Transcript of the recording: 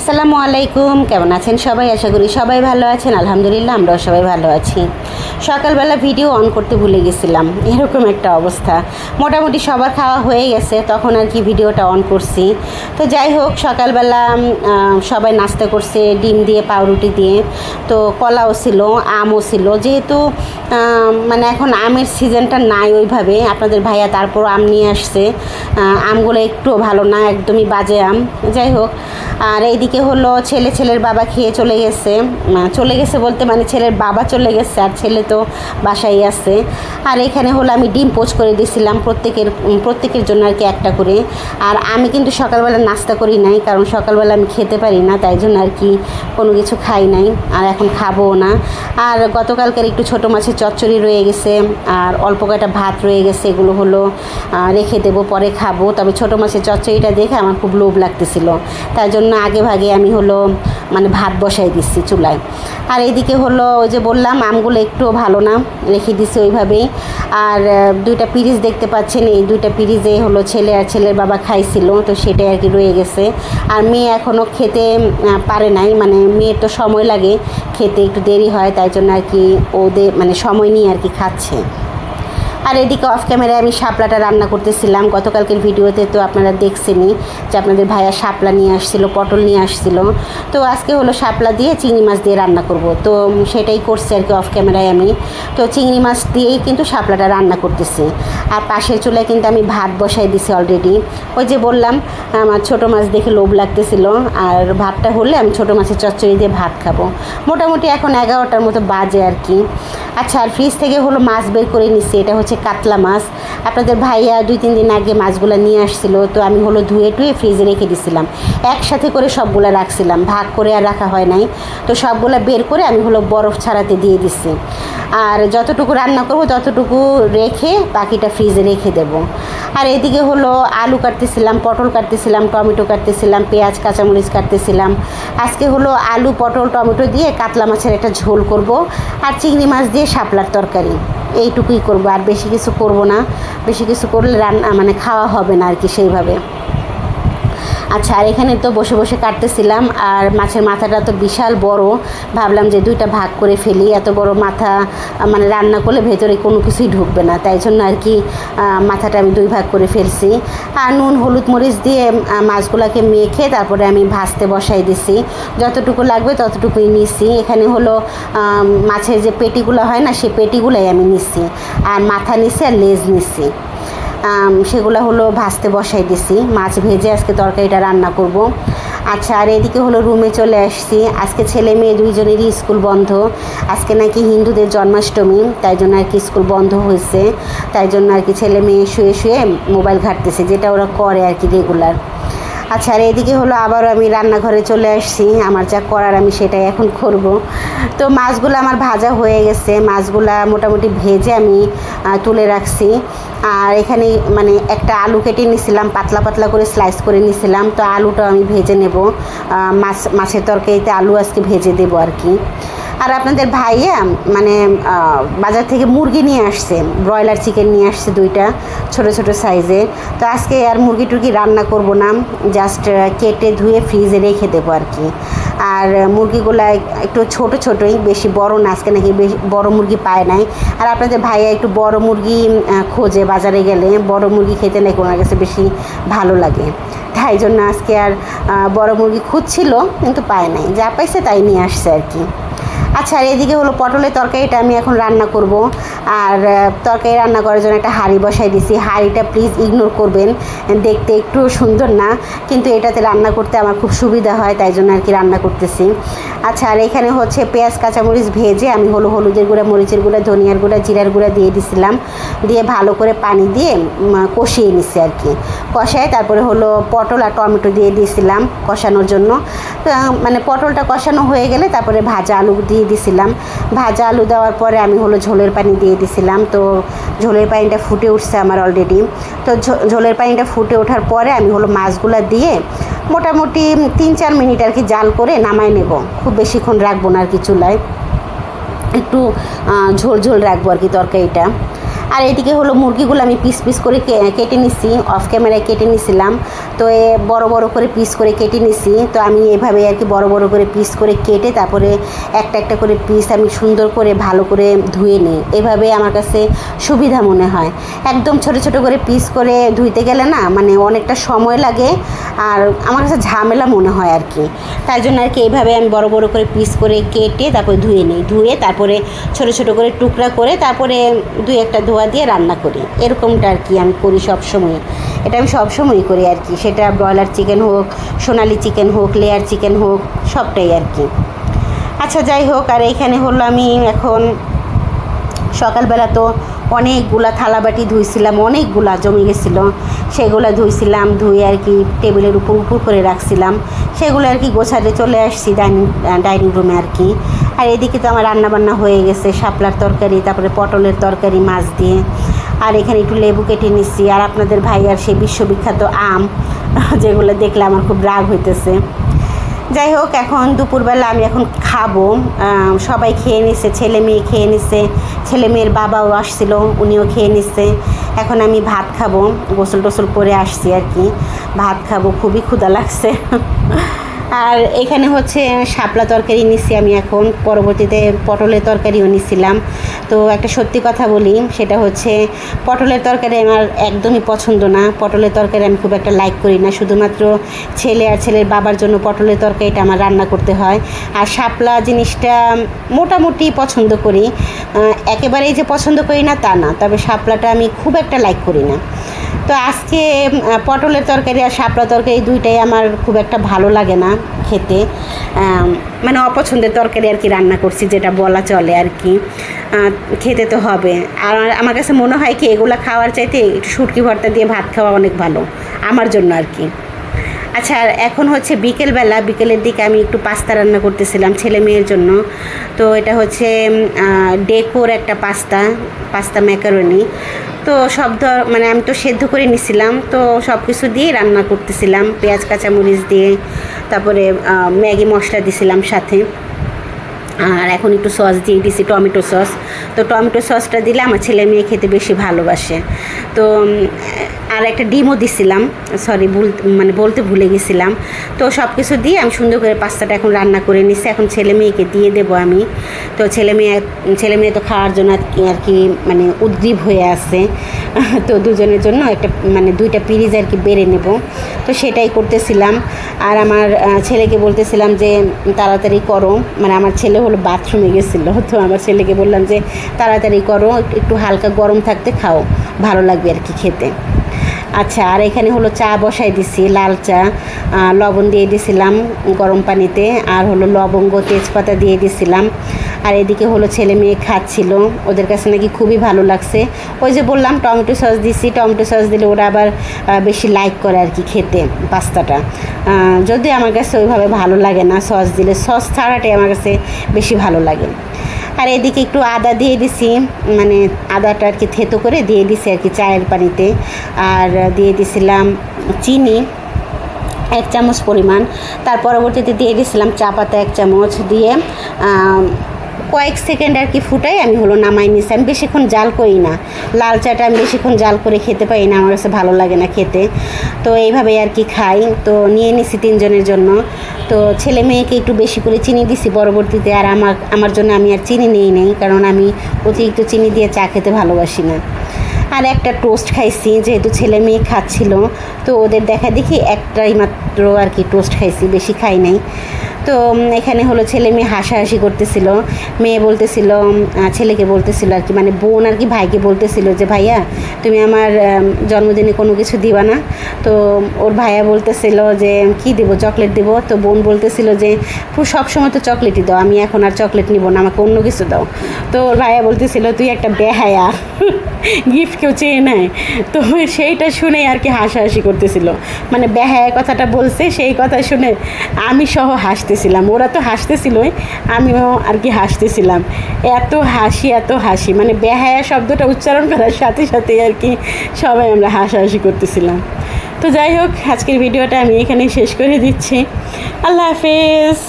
আসসালামু আলাইকুম, কেমন আছেন সবাই? আশা করি সবাই ভালো আছেন। আলহামদুলিল্লাহ, আমরাও সবাই ভালো আছি। সকালবেলা ভিডিও অন করতে ভুলে গেছিলাম। এরকম একটা অবস্থা। মোটামুটি সবার খাওয়া হয়ে গেছে, তখন আর কি ভিডিওটা অন করছি। তো যাই হোক, সকালবেলা সবাই নাস্তা করছে, ডিম দিয়ে, পাউরুটি দিয়ে। তো কলাও ছিল, আমও ছিল। যেহেতু মানে এখন আমের সিজনটা নাই ওইভাবে। আপনাদের ভাইয়া তারপর আম নিয়ে আসছে। আমগুলো একটু ভালো না, একদমই বাজে আম। যাই হোক, আর এইদিকে হলো ছেলে ছেলের বাবা খেয়ে চলে গেছে। চলে গেছে বলতে মানে ছেলের বাবা চলে গেছে আর ছেলে তো বাসায় আছে। আর এখানে হলো আমি ডিম পোচ করে দিয়েছিলাম প্রত্যেকের প্রত্যেকের জন্য আর কি একটা করে। আর আমি কিন্তু সকালবেলা নাস্তা করি নাই, কারণ সকালবেলা আমি খেতে পারি না, তাই জন্য আর কি কোনো কিছু খাই নাই, আর এখন খাব না। আর গতকালকার একটু ছোটো মাছের চচ্চড়ি রয়ে গেছে, আর অল্প কয়টা ভাত রয়ে গেছে, এগুলো হলো রেখে দেবো, পরে খাব। তবে ছোটো মাছের চচ্চড়িটা দেখে আমার খুব লোভ লাগতেছিল। তাই জন্য আগে ভাগে আমি হলো মানে ভাত বসাই দিচ্ছি চুলায়। আর এইদিকে হলো, ওই যে বললাম, আমগুলো একটুও ভালো না, রেখে দিছি ওইভাবেই। আর দুইটা পিরিজ দেখতে পাচ্ছেন, এই দুইটা পিরিজে হলো ছেলে আর ছেলের বাবা খাইছিল, তো সেটাই আর কি রয়ে গেছে। আর মেয়ে এখনও খেতে পারে নাই মানে মেয়ের তো সময় লাগে, খেতে একটু দেরি হয়, তাই জন্য আর কি ওদের মানে সময় নিয়ে আর কি খাচ্ছে। আর এদিকে অফ ক্যামেরায় আমি শাপলাটা রান্না করতেছিলাম। গতকালকের ভিডিওতে তো আপনারা দেখছেনই যে আপনাদের ভাইয়া শাপলা নিয়ে আসছিল, পটল নিয়ে আসছিল। তো আজকে হলো শাপলা দিয়ে চিংড়ি মাছ দিয়ে রান্না করব। তো সেটাই করছি আর কি অফ ক্যামেরায় আমি। তো চিংড়ি মাছ দিয়েই কিন্তু শাপলাটা রান্না করতেছি। আর পাশের চুলায় কিন্তু আমি ভাত বসাই দিছি অলরেডি ওই যে বললাম, আমার ছোটো মাছ দেখে লোভ লাগতেছিল। আর ভাতটা হলে আমি ছোটো মাছের চচ্চড়ি দিয়ে ভাত খাব। মোটামুটি এখন এগারোটার মতো বাজে আর কি। আচ্ছা আর ফ্রিজ থেকে হলো মাছ বের করে নিচ্ছি এটা হচ্ছে কাতলা মাছ। আপনাদের ভাইয়া দুই, তিন দিন আগে মাছগুলো নিয়ে আসছিল, তো আমি হলো ধুয়ে টুয়ে ফ্রিজে রেখে দিছিলাম। একসাথে করে সবগুলো রাখছিলাম, ভাগ করে আর রাখা হয় নাই। তো সবগুলো বের করে আমি হলো বরফ ছাড়াতে দিয়ে দিচ্ছি আর যতটুকু রান্না করব ততটুকু রেখে বাকিটা ফ্রিজে রেখে দেব। আর এদিকে হলো আলু কাটতেছিলাম, পটল কাটতেছিলাম, টমেটো কাটতেছিলাম, পেঁয়াজ, কাঁচামরিচ কাটতেছিলাম। আজকে হলো আলু, পটল, টমেটো দিয়ে কাতলা মাছের একটা ঝোল করব। আর চিংড়ি মাছ দিয়ে শাপলার তরকারি। এইটুকুই করব, আর বেশি কিছু করব না। বেশি কিছু করলে রান্না মানে খাওয়া হবে না আর কি সেইভাবে। আচ্ছা আর এখানে তো বসে বসে কাটতেছিলাম আর মাছের মাথাটা তো বিশাল বড়। ভাবলাম যে দুইটা ভাগ করে ফেলি এত বড় মাথা মানে রান্না করলে ভেতরে কোনো কিছুই ঢুকবে না। তাই জন্য আর কি মাথাটা আমি দুই ভাগ করে ফেলছি। আর নুন হলুদ মরিচ দিয়ে মাছগুলোকে মেখে তারপরে আমি ভাজতে বসাই দিছি। যতটুকু লাগবে ততটুকুই নিছি। এখানে হলো মাছের যে পেটিগুলো হয় না সেই পেটিগুলোই আমি নিচ্ছি আর মাথা নিচ্ছি আর লেজ আম, সেগুলো হলো ভাজতে বসাই দিছি। মাছ ভেজে আজকে তরকারিটা রান্না করব। আচ্ছা আর এদিকে হলো রুমে চলে আসছি। আজকে ছেলে মেয়ে দুইজনেরই স্কুল বন্ধ। আজকে নাকি হিন্দুদের জন্মাষ্টমী, তাই জন্য আর কি স্কুল বন্ধ হয়েছে। তাই জন্য আর কি ছেলে মেয়ে শুয়ে শুয়ে মোবাইল ঘাটতেছে, যেটা ওরা করে আর কি রেগুলার। আচ্ছা আর এদিকে হলো আবারও আমি রান্নাঘরে চলে আসছি। আমার যা করার আমি সেটাই এখন করব। তো মাছগুলো আমার ভাজা হয়ে গেছে। মাছগুলা মোটামুটি ভেজে আমি তুলে রাখছি। আর এখানে মানে একটা আলু কেটে নিয়েছিলাম পাতলা পাতলা করে স্লাইস করে নিয়েছিলাম তো আলুটা আমি ভেজে নেব। মাছ, মাছের তরকারিতে আলু আজকে ভেজে দেবো আর কি। আর আপনাদের ভাইয়া মানে বাজার থেকে মুরগি নিয়ে আসছে, ব্রয়লার চিকেন নিয়ে আসছে দুইটা, ছোট ছোট সাইজে। তো আজকে আর মুরগি টুরগি রান্না করব না জাস্ট কেটে ধুয়ে ফ্রিজে রেখে দেবো আর কি। আর মুরগিগুলো একটু ছোট ছোটোই, বেশি বড় না, আজকে নাকি বেশি বড় মুরগি পায় নাই। আর আপনাদের ভাইয়া একটু বড় মুরগি খোঁজে বাজারে গেলে, বড় মুরগি খেতে নাকি ওনার কাছে বেশি ভালো লাগে। তাই জন্য আজকে আর বড় মুরগি খুঁজছিল, কিন্তু পায় নাই। যা পাইছে তাই নিয়ে আসছে আর কি। আচ্ছা আর এদিকে হলো পটলের তরকারিটা আমি এখন রান্না করব। আর তরকারি রান্না করার জন্য একটা হাঁড়ি বসাই দিছি। হাঁড়িটা প্লিজ ইগনোর করবেন। দেখতে একটু সুন্দর না, কিন্তু এটাতে রান্না করতে আমার খুব সুবিধা হয়, তাই জন্য আর কি রান্না করতেছি। আচ্ছা আর এখানে হচ্ছে পেঁয়াজ, কাঁচামরিচ ভেজে আমি হলো হলুদের গুঁড়া, মরিচের গুঁড়া, ধনিয়ার গুঁড়া, জিরার গুঁড়া দিয়ে দিছিলাম। দিয়ে ভালো করে পানি দিয়ে কষিয়ে নিছি আর কি। কষায় তারপরে হলো পটল আর টমেটো দিয়ে দিয়েছিলাম কষানোর জন্য। মানে পটলটা কষানো হয়ে গেলে তারপরে ভাজা আলু দিয়ে দিছিলাম। ভাজা আলু দেওয়ার পরে আমি হলো ঝোলের পানি দিয়ে দিছিলাম। তো ঝোলের পানিটা ফুটে উঠছে আমার অলরেডি তো ঝোলের পানিটা ফুটে ওঠার পরে আমি হলো মাছগুলো দিয়ে মোটামুটি তিন চার মিনিট আর কি জাল করে নামাই নেব। খুব বেশিক্ষণ রাখব না আর কি চুলায়। একটু ঝোল ঝোল রাখব আর কি তরকারিটা। আর এদিকে হলো মুরগিগুলো আমি পিস পিস করে কেটে নিছি। অফ ক্যামেরায় কেটে নিছিলাম। তো এ বড় বড় করে পিস করে কেটে নিছি। তো আমি এভাবে আর কি বড় বড় করে পিস করে কেটে তারপরে একটা একটা করে পিস আমি সুন্দর করে ভালো করে ধুয়ে নিই। এভাবে আমার কাছে সুবিধা মনে হয়। একদম ছোট ছোট করে পিস করে ধুইতে গেলে না মানে অনেকটা সময় লাগে। আর আমার কাছে ঝামেলা মনে হয় আর কি। তাই জন্য আর কি এইভাবে আমি বড় বড় করে পিস করে কেটে তারপরে ধুয়ে নিই। ধুয়ে তারপরে ছোট ছোট করে টুকরা করে তারপরে দুই একটা ধোয়া দিয়ে রান্না করি। এরকমটা আর কি আমি করি সব সময় এটা আমি সব সময় করি আর কি। সেটা ব্রয়লার চিকেন হোক, সোনালি চিকেন হোক লেয়ার চিকেন হোক, সবটাই আর কি। আচ্ছা যাই হোক, আর এইখানে হলো আমি এখন সকালবেলা তো অনেকগুলা থালাবাটি ধুইছিলাম, অনেকগুলা জমে গেছিল। সেগুলো ধুইছিলাম ধুয়ে আর কি টেবিলের উপর উপর করে রাখছিলাম। সেগুলো আর কি গোছাতে চলে আসছি ডাইনিং ডাইনিং রুমে আর কি। আর এদিকে তো আমার রান্নাবান্না হয়ে গেছে, শাপলার তরকারি, তারপরে পটলের তরকারি, মাছ দিয়ে। আর এখানে একটু লেবু কেটে নিচ্ছি আর আপনাদের ভাই আর সেই বিশ্ববিখ্যাত আম, যেগুলো দেখলে আমার খুব রাগ হইতেছে। যাই হোক, এখন দুপুরবেলা আমি এখন খাব। সবাই খেয়ে নিছে, ছেলে মেয়ে খেয়ে নিছে। ছেলে মেয়ের বাবাও আসছিল, উনিও খেয়ে নিছে। এখন আমি ভাত খাব গোসল টোসল করে আসছি আর কি। ভাত খাব, খুবই ক্ষুদা লাগছে। আর এখানে হচ্ছে শাপলা তরকারি নিচ্ছি আমি এখন। পরবর্তীতে পটলের তরকারিও নিচ্ছিলাম তো একটা সত্যি কথা বলি, সেটা হচ্ছে পটলের তরকারি আমার একদমই পছন্দ না। পটলের তরকারি আমি খুব একটা লাইক করি না। শুধুমাত্র ছেলে আর ছেলের বাবার জন্য পটলের তরকারিটা আমার রান্না করতে হয়। আর শাপলা জিনিসটা মোটামুটি পছন্দ করি। একেবারেই যে পছন্দ করি না তা না। তবে শাপলাটা আমি খুব একটা লাইক করি না। তো আজকে পটলের তরকারি আর শাপলা তরকারি দুইটাই আমার খুব একটা ভালো লাগে না খেতে। মানে অপছন্দের তরকারি আর কি রান্না করছি, যেটা বলা চলে আর কি। খেতে তো হবে। আর আমার কাছে মনে হয় কি, এগুলো খাওয়ার চাইতে একটু সুটকি ভর্তা দিয়ে ভাত খাওয়া অনেক ভালো, আমার জন্য আর কি। আচ্ছা এখন হচ্ছে বিকেলবেলা, বিকেলের দিকে আমি একটু পাস্তা রান্না করতেছিলাম ছেলে মেয়ের জন্য। তো এটা হচ্ছে ডেকোর একটা পাস্তা পাস্তা ম্যাকারনি। তো সব ধর মানে আমি তো সেদ্ধ করে নিছিলাম, তো সব কিছু দিয়ে রান্না করতেছিলাম। পেঁয়াজ, কাঁচামরিচ দিয়ে, তারপরে ম্যাগি মশলা দিছিলাম সাথে। আর এখন একটু সস দিয়ে দিছি, টমেটো সস। তো টমেটো সসটা দিলে আমার ছেলে মেয়ে খেতে বেশি ভালোবাসে। তো আর একটা ডিমও দিছিলাম, সরি, ভুল মানে বলতে ভুলে গেছিলাম। তো সব কিছু দিয়ে আমি সুন্দর করে পাস্তাটা এখন রান্না করে নিচ্ছি এখন ছেলে মেয়েকে দিয়ে দেবো আমি। তো ছেলে মেয়ে ছেলে মেয়ে তো খাওয়ার জন্য আর কি- আর কি মানে উদ্গ্রীব হয়ে আছে। তো দুজনের জন্য একটা মানে দুইটা পিরিজ আর কি বেড়ে নেব। তো সেটাই করতেছিলাম। আর আমার ছেলেকে বলতেছিলাম যে, তাড়াতাড়ি করো। মানে আমার ছেলে হলো বাথরুমে গেছিল। তো আমার ছেলেকে বললাম যে, তাড়াতাড়ি করো, একটু হালকা গরম থাকতে খাও, ভালো লাগবে আর কি খেতে। আচ্ছা আর এখানে হলো চা বসাই দিছি, লাল চা। লবণ দিয়ে দিছিলাম গরম পানিতে, আর হলো লবঙ্গ, তেজপাতা দিয়ে দিছিলাম। আর এদিকে হলো ছেলে মেয়ে খাচ্ছিল, ওদের কাছে নাকি খুবই ভালো লাগছে। ওই যে বললাম, টমেটো সস দিছি, টমেটো সস দিলে ওরা আবার বেশি লাইক করে আর কি খেতে পাস্তাটা। যদি আমার কাছে ওইভাবে ভালো লাগে না, সস দিলে, সস ছাড়াটাই আমার কাছে বেশি ভালো লাগে। আর এদিকে একটু আদা দিয়ে দিছি মানে আদাটা আর কি থেতো করে দিয়ে দিছি আর কি চায়ের পানিতে। আর দিয়ে দিছিলাম চিনি, এক চামচ পরিমাণ। তার পরবর্তীতে দিয়ে দিছিলাম চা পাতা এক চামচ দিয়ে কয়েক সেকেন্ড আর কি ফুটাই, আমি হলো নামাই নিছি। আমি বেশিক্ষণ জাল করি না। লাল চাটা আমি বেশিক্ষণ জাল করে খেতে পারি না, আমার কাছে ভালো লাগে না খেতে। তো এইভাবে আর কি খাই। তো নিয়ে নিছি তিনজনের জন্য। তো ছেলে মেয়েকে একটু বেশি করে চিনি দিছি পরবর্তীতে, আর আমার আমার জন্য আমি আর চিনি নিই নেই, কারণ আমি অতিরিক্ত চিনি দিয়ে চা খেতে ভালোবাসি না। আর একটা টোস্ট খাইছি, যেহেতু ছেলে মেয়ে খাচ্ছিল, তো ওদের দেখা দেখি একটাই মাত্র আর কি টোস্ট খাইছি, বেশি খাই নাই। তো এখানে হলো ছেলে মেয়ে হাসাহাসি করতেছিল, মেয়ে বলতেছিল ছেলেকে বলতেছিল আর কি মানে বোন আর কি ভাইকে বলতেছিল যে, ভাইয়া, তুমি আমার জন্মদিনে কোনো কিছু দিবা না। তো, ওর ভাইয়া বলতেছিল যে, কি দেবো, চকলেট দেবো? তো বোন বলতেছিল যে পুরো সবসময় তো চকলেটই দাও, আমি এখন আর চকলেট নিব না, আমাকে অন্য কিছু দাও। তো ওর ভাইয়া বলতেছিল, তুই একটা বেহায়া গিফট কেউ চেয়ে নেয়। তো সেইটা শুনে আর কি হাসাহাসি করতেছিল। মানে বেহায়া কথাটা বলছে, সেই কথা শুনে আমি সহ হাসতেছিলাম, ওরা তো হাসতেছিলই, আমিও আর কি হাসতেছিলাম। এত হাসি এত হাসি মানে বেহায়া শব্দটা উচ্চারণ করার সাথে সাথে আর কি সবাই আমরা হাসাহাসি করতেছিলাম। তো যাই হোক, আজকের ভিডিওটা আমি এখানে শেষ করে দিচ্ছি। আল্লাহ হাফেজ।